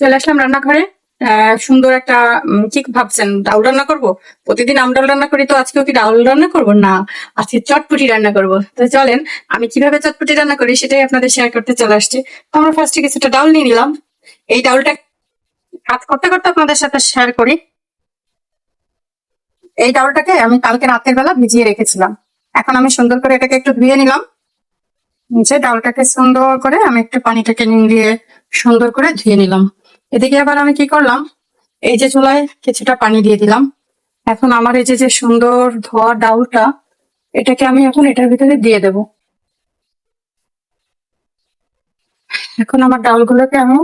চলে আসলাম রান্নাঘরে। সুন্দর একটা উম, কি ভাবছেন ডাউল রান্না করব? প্রতিদিন আম ডাল রান্না করি তো আজকেও কি ডাউল রান্না করব? না আজকে চটপটি রান্না করব। তো চলেন আমি কীভাবে চটপটি রান্না করি সেটাই আপনাদের শেয়ার করতে চলে আসছি। তো আমরা ফার্স্টে কিছুটা ডাউল নিয়ে নিলাম। এই ডাউলটা কাজ করতে করতে আপনাদের সাথে শেয়ার করি। এই ডাউলটাকে আমি কালকে রাতের বেলা ভিজিয়ে রেখেছিলাম। এখন আমি সুন্দর করে এটাকে একটু ধুয়ে নিলাম। নিচে ডালটাকে সুন্দর করে আমি একটু পানিটাকে নিয়ে সুন্দর করে ধুয়ে নিলাম। এদিকে আবার আমি কি করলাম? এই যে চুলায় কিছুটা পানি দিয়ে দিলাম। এখন আমার এই যে যে সুন্দর ধোয়া ডাউলটা, এটাকে আমি এখন এটার ভিতরে দিয়ে দেব। এখন আমার ডাউলগুলোকে আমি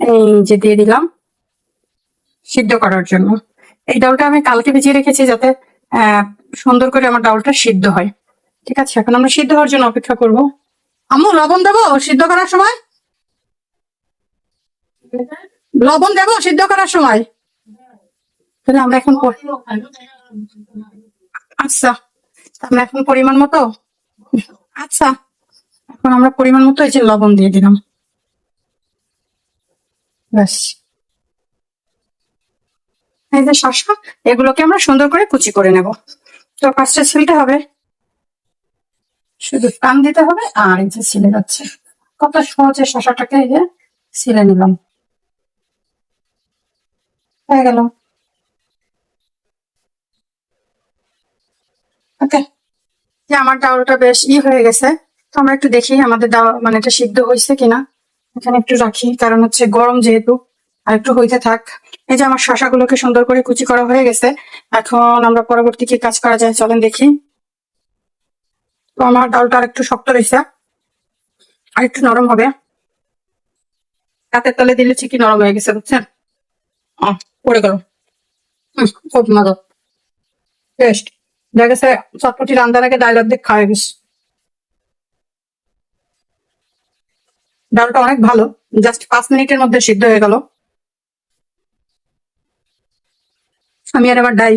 এই যে দিয়ে দিলাম সিদ্ধ করার জন্য। এই ডাউলটা আমি কালকে ভিজিয়ে রেখেছি যাতে সুন্দর করে আমার ডাউলটা সিদ্ধ হয়। ঠিক আছে, এখন আমরা সিদ্ধ হওয়ার জন্য অপেক্ষা করব। আম্মু, লবণ দেবো সিদ্ধ করার সময়? লবণ দেবো সিদ্ধ করার সময়। তাহলে আমরা এখন আচ্ছা আমরা এখন পরিমাণ মতো আচ্ছা এখন আমরা পরিমাণ মতো এই যে লবণ দিয়ে দিলাম। ব্যাস। এই যে শসা, এগুলোকে আমরা সুন্দর করে কুচি করে নেব। তো কাজটা ছিলতে হবে। শুধু টান দিতে হবে, আর এই যে ছিলে যাচ্ছে। কত সহজে শশাটাকে এই যে ছিলে নিলাম। হয়ে গেল। ওকে যে আমার ডাউলটা বেশ ই হয়ে গেছে। তো আমরা একটু দেখি আমাদের ডাউল মানে এটা সিদ্ধ হয়েছে কিনা। এখানে একটু রাখি, কারণ হচ্ছে গরম যেহেতু, আর একটু হইতে থাক। এই যে আমার শশাগুলোকে সুন্দর করে কুচি করা হয়ে গেছে। এখন আমরা পরবর্তী কি কাজ করা যায় চলেন দেখি। তো আমার ডালটা আর একটু শক্ত রয়েছে। আর একটু নরম হবে। হাতের তলে দিলে ঠিকই নরম হয়ে গেছে, বুঝছেন? পড়ে গেল। রান্নার আগে খাওয়া গেছে ডালটা অনেক ভালো। জাস্ট পাঁচ মিনিটের মধ্যে সিদ্ধ হয়ে গেল। আমি আর আবার ডাই।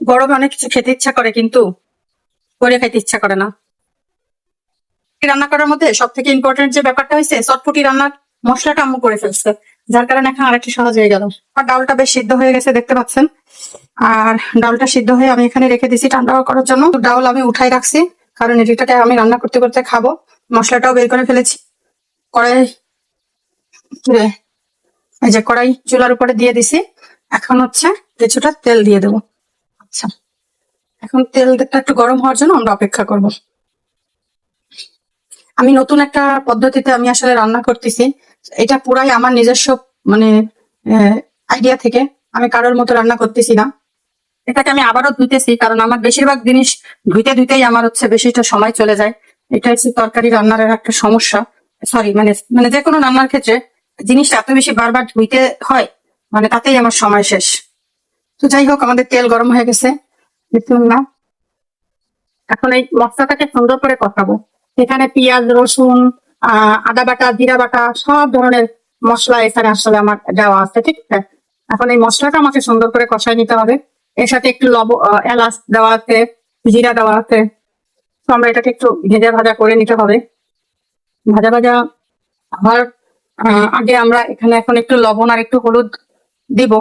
গরমে অনেক কিছু খেতে ইচ্ছা করে, কিন্তু করে খাইতে ইচ্ছা করে না। রান্না করার মধ্যে সব থেকে ইম্পর্টেন্ট যে ব্যাপারটা হয়েছে চটপটি রান্নার মশলাটা আম্মু করে ফেলছে। যার কারণে এখন আরেকটু সহজ হয়ে গেল। আর ডালটা বেশ সিদ্ধ হয়ে গেছে, দেখতে পাচ্ছেন। আর ডালটা সিদ্ধ হয়ে আমি এখানে রেখে দিছি ঠান্ডা করার জন্য। ডাল আমি উঠাই রাখছি, কারণ এটাকে আমি রান্না করতে করতে খাব। মশলাটাও বের করে ফেলেছি। কড়াই এই যে কড়াই চুলার উপরে দিয়ে দিছি। এখন হচ্ছে কিছুটা তেল দিয়ে দেবো। আচ্ছা এখন তেলটা একটু গরম হওয়ার জন্য আমরা অপেক্ষা করব। আমি নতুন একটা পদ্ধতিতে আমি আসলে রান্না করতেছি। এটা পুরাই আমার নিজস্ব মানে আইডিয়া থেকে আমি কারোর মতো রান্না করতেছি না। এটাকে আমি আবারও ধুইতেছি, কারণ আমার বেশিরভাগ জিনিস ধুইতে ধুইতেই আমার হচ্ছে বেশিটা সময় চলে যায়। এটা হচ্ছে তরকারি রান্নার একটা সমস্যা। সরি মানে মানে যে কোনো রান্নার ক্ষেত্রে জিনিসটা এত বেশি বারবার ধুইতে হয় মানে তাতেই আমার সময় শেষ। তো যাই হোক, আমাদের তেল গরম হয়ে গেছে। না এখন এই মশলাটাকে সুন্দর করে কষাবো। এখানে পেঁয়াজ, রসুন আদা বাটা, জিরা বাটা, সব ধরনের মশলা এখানে আসলে আমার দেওয়া আছে, ঠিক আছে? এখন এই মশলাটা আমাকে সুন্দর করে কষাই নিতে হবে। এর সাথে একটু লব এলাচ দেওয়া আছে, জিরা দেওয়া আছে। তো আমরা এটাকে একটু ভেজা ভাজা করে নিতে হবে। ভাজা ভাজা হওয়ার আগে আমরা এখানে এখন একটু লবণ আর একটু হলুদ দিব।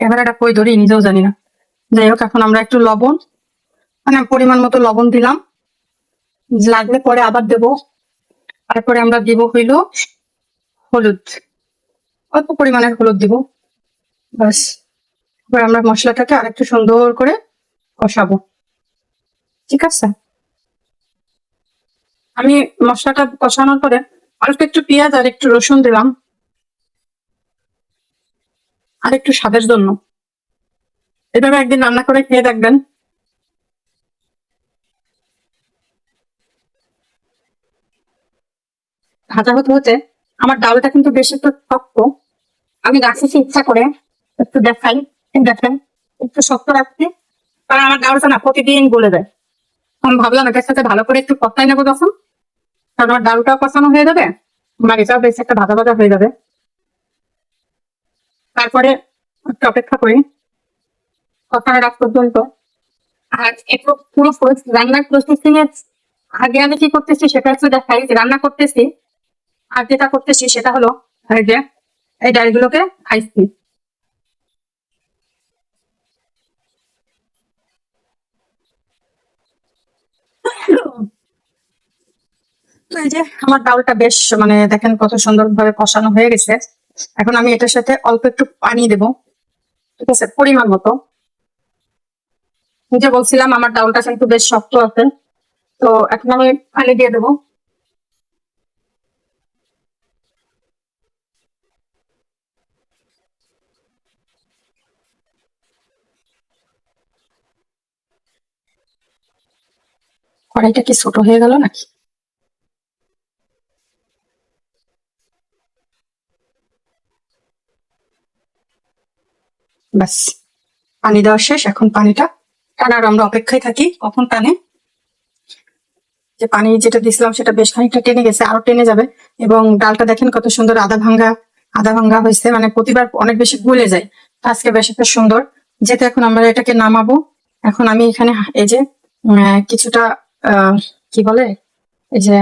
এবার এটা কই ধরি, নিজেও জানি না। যাই হোক, এখন আমরা একটু লবণ মানে পরিমাণ মতো লবণ দিলাম। লাগলে পরে আবার দেব। তারপরে আমরা দিব হইল হলুদ। অল্প পরিমাণের হলুদ দিব। বাস এবার আমরা মশলাটাকে আরেকটু সুন্দর করে কষাবো। ঠিক আছে? আমি মশলাটা কষানোর পরে অল্প একটু পেঁয়াজ আর একটু রসুন দিলাম। আর একটু স্বাদের জন্য। এভাবে একদিন রান্না করে খেয়ে দেখবেন। ভাজা হতে হতে আমার ডালটা কিন্তু বেশ একটু শক্ত। আমি রাখছি ইচ্ছা করে একটু দেখাই দেখেন একটু শক্ত রাখছি কারণ আমার ডালটা না প্রতিদিন গলে যায়। আমি ভাবলাম এটার সাথে ভালো করে একটু কষাই নেব তখন কারণ আমার ডালটাও কষানো হয়ে যাবে, আমার এটাও বেশ একটা ভাজা ভাজা হয়ে যাবে। তারপরে একটু অপেক্ষা করি কষানো রাখ পর্যন্ত। আর একটু পুরো রান্নার প্রসেসিং এর আগে আমি কি করতেছি সেটা একটু দেখাই রান্না করতেছি। আর যেটা করতেছি সেটা হলো, এই যে, এই ডালগুলোকে এই যে, আমার ডালটা বেশ মানে দেখেন কত সুন্দর ভাবে কষানো হয়ে গেছে। এখন আমি এটার সাথে অল্প একটু পানি দেব। ঠিক আছে, পরিমাণ মতো। যে বলছিলাম, আমার ডালটা কিন্তু বেশ শক্ত আছে। তো এখন আমি পানি দিয়ে দেবো। কড়াইটা কি ছোট হয়ে গেল নাকি? ব্যাস, পানি দেওয়া শেষ। এখন পানিটা টানার আমরা অপেক্ষায় থাকি কখন টানে। যে পানি যেটা দিছিলাম সেটা বেশ খানিকটা টেনে গেছে, আরও টেনে যাবে। এবং ডালটা দেখেন কত সুন্দর আদা ভাঙ্গা আদা ভাঙ্গা হয়েছে মানে প্রতিবার অনেক বেশি গুলে যায়। আজকে বেশ একটা সুন্দর। যেহেতু এখন আমরা এটাকে নামাবো, এখন আমি এখানে এই যে কিছুটা কি বলে? এই যে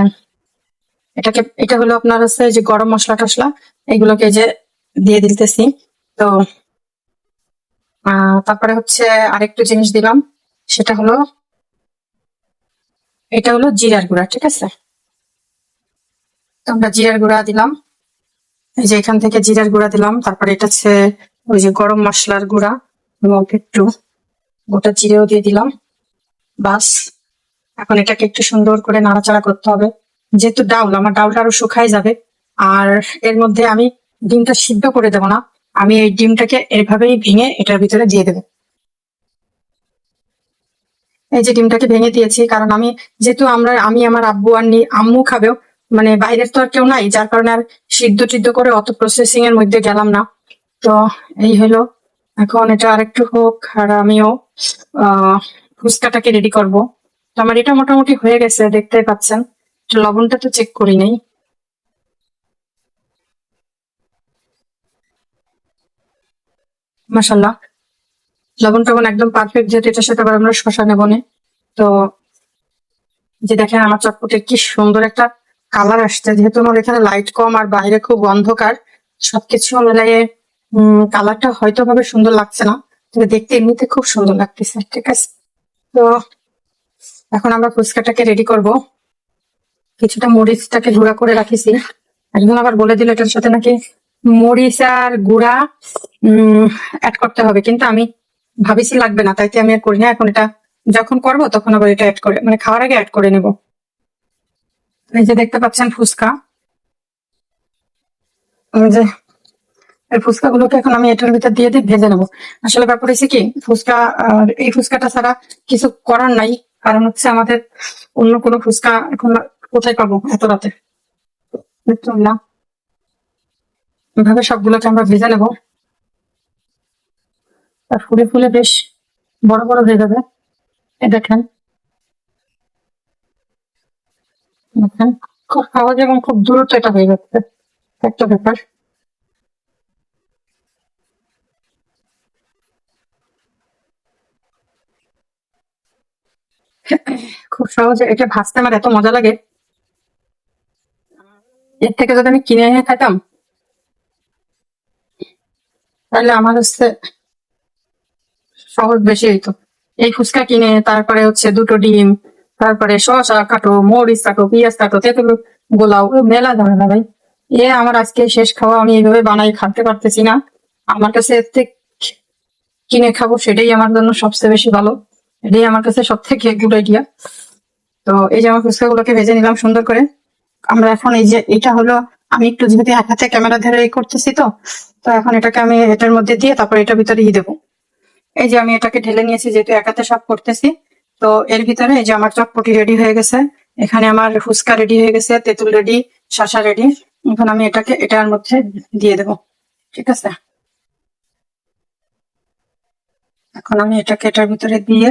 এটাকে, এটা হলো আপনার হচ্ছে যে গরম মশলা টসলা, এগুলোকে যে দিয়ে দিতেছি। তো তারপরে হচ্ছে আরেকটু জিনিস দিলাম, সেটা হলো, এটা হলো জিরার গুঁড়া, ঠিক আছে? তো আমরা জিরার গুঁড়া দিলাম। এই যে এখান থেকে জিরার গুঁড়া দিলাম, তারপরে এটা হচ্ছে ওই যে গরম মশলার গুঁড়া, এবং একটু গোটা জিরেও দিয়ে দিলাম। বাস। এখন এটাকে একটু সুন্দর করে নাড়াচাড়া করতে হবে। যেহেতু ডাউল, আমার ডাউলটা আরও শুকায় যাবে। আর এর মধ্যে আমি ডিমটা সিদ্ধ করে দেবো না। আমি এই ডিমটাকে এভাবেই ভেঙে এটার ভিতরে দিয়ে দেবো। এই যে ডিমটাকে ভেঙে দিয়েছি, কারণ আমি যেহেতু আমরা, আমি, আমার আব্বু আর নি- আম্মু খাবেও মানে বাইরের তো আর কেউ নাই, যার কারণে আর সিদ্ধ টিদ্ধ করে অত প্রসেসিং এর মধ্যে গেলাম না। তো এই হলো, এখন এটা আরেকটু হোক, আর আমিও, আহ, ফুচকাটাকে রেডি করব। আমার এটা মোটামুটি হয়ে গেছে, দেখতেই পাচ্ছেন। লবণটা তো চেক করি নাই। মাসাল্লাহ লবণ টবণ একদম পারফেক্ট যেহেতু এটার সাথে আবার আমরা শশা নেব। তো যে দেখেন আমার চটপটের কি সুন্দর একটা কালার আসছে। যেহেতু আমার এখানে লাইট কম আর বাইরে খুব অন্ধকার, সবকিছু উম কালারটা হয়তো ভাবে সুন্দর লাগছে না, তবে দেখতে এমনিতে খুব সুন্দর লাগতেছে, ঠিক আছে? তো এখন আমরা ফুচকাটাকে রেডি করব। কিছুটা মরিচটাকে গুঁড়া করে রাখিছি। একজন আবার বলে দিল এটার সাথে নাকি মরিচ আর গুঁড়া অ্যাড করতে হবে। কিন্তু আমি ভাবিছি লাগবে না তাইতে আমি আর করি না। এখন এটা যখন করব তখন আবার এটা অ্যাড করে মানে খাওয়ার আগে অ্যাড করে নেব। এই যে দেখতে পাচ্ছেন ফুচকা। যে, এই ফুচকা গুলোকে এখন আমি এটার ভিতর দিয়ে দিয়ে ভেজে নেব। আসলে ব্যাপার হয়েছে কি, ফুচকা এই ফুচকাটা ছাড়া কিছু করার নাই। কারণ হচ্ছে আমাদের অন্য কোনো ফুচকা এখন কোথায় পাবো এত রাতে? না। এভাবে সবগুলোকে আমরা ভেজে নেব। আর ফুলে ফুলে বেশ বড় বড় হয়ে যাবে। এই দেখেন। দেখেন, খুব সহজ এবং খুব দ্রুত এটা হয়ে যাচ্ছে। একটা ব্যাপার। খুব সহজে, এটা ভাজতে আমার এত মজা লাগে। এর থেকে যদি আমি কিনে এনে খেতাম, তাহলে আমার হচ্ছে সহজ বেশি হইতো। এই ফুচকা কিনে, তারপরে হচ্ছে দুটো ডিম, তারপরে শসা কাটো, মরিচ কাটো, পেঁয়াজ কাটো, তেঁতুল গোলাও মেলা ঝামেলা ভাই। এ আমার আজকে শেষ খাওয়া, আমি এইভাবে বানাই খাতে পারতেছি না। আমার কাছে এর থেকে কিনে খাব, সেটাই আমার জন্য সবচেয়ে বেশি ভালো। এটাই আমার কাছে সব থেকে গুড আইডিয়া তো এই যে আমার ফুচকা গুলোকে ভেজে নিলাম সুন্দর করে। আমরা এখন এই যে, এটা হলো, আমি একটু যেহেতু এক হাতে ক্যামেরা ধরে করতেছি তো তো এখন এটাকে আমি এটার মধ্যে দিয়ে তারপর এটার ভিতরে দিয়ে দেবো। এই যে আমি এটাকে ঢেলে নিয়েছি, যেহেতু এক হাতে সব করতেছি, তো এর ভিতরে এই যে আমার চটপটি রেডি হয়ে গেছে। এখানে আমার ফুচকা রেডি হয়ে গেছে, তেঁতুল রেডি শসা রেডি এখন আমি এটাকে, এটার মধ্যে দিয়ে দেবো। ঠিক আছে? এখন আমি এটাকে এটার ভিতরে দিয়ে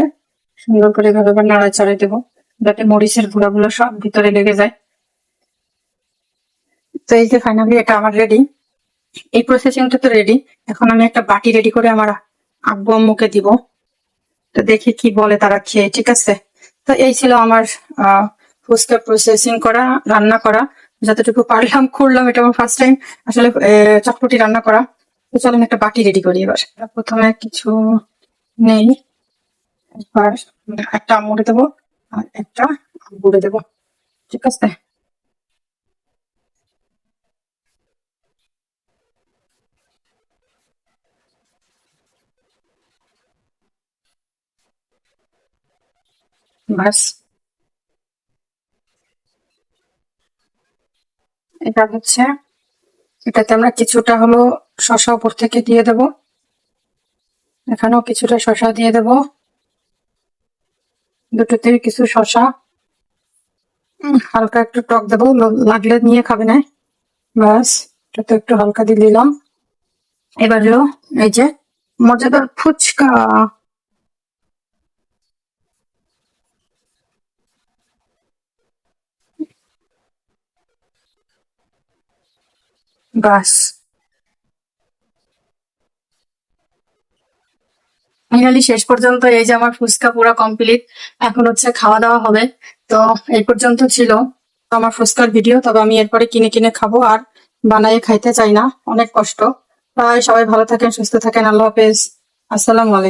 সুন্দর করে এভাবে আবার নাড়াচাড়া দেবো, যাতে মরিচের গুঁড়াগুলো সব ভিতরে লেগে যায়। তো এই যে ফাইনালি এটা আমার রেডি এই প্রসেসিংটা তো রেডি এখন আমি একটা বাটি রেডি করে আমার আব্বু আম্মুকে দিব। তো দেখি কি বলে তারা খেয়ে, ঠিক আছে? তো এই ছিল আমার ফুচকা প্রসেসিং করা, রান্না করা। যতটুকু পারলাম, করলাম, এটা আমার ফার্স্ট টাইম আসলে চটপটি রান্না করা। তো চলেন একটা বাটি রেডি করি এবার। প্রথমে কিছু নেই। এবার একটা মুড়ে দেবো, আর একটা গুঁড়ে দেবো। ঠিক আছে? ব্যাস এটা হচ্ছে, এটাতে আমরা কিছুটা হলো শসা উপর থেকে দিয়ে দেব। এখানেও কিছুটা শসা দিয়ে দেব। দুটোতে কিছু শশা হালকা একটু টক দেবো লাগলে নিয়ে খাবে না। ব্যাস, এটাতে একটু হালকা দিয়ে দিলাম। এবার হলো এই যে মজাদার ফুচকা। ব্যাস ফাইনালি শেষ পর্যন্ত এই যে আমার ফুচকা পুরো কমপ্লিট এখন হচ্ছে খাওয়া দাওয়া হবে। তো এই পর্যন্ত ছিল আমার ফুচকার ভিডিও তবে আমি এরপরে কিনে কিনে খাব আর বানাইয়ে খাইতে চাই না, অনেক কষ্ট। প্রায় সবাই ভালো থাকেন, সুস্থ থাকেন, আল্লাহ হাফেজ। আসসালামু আলাইকুম।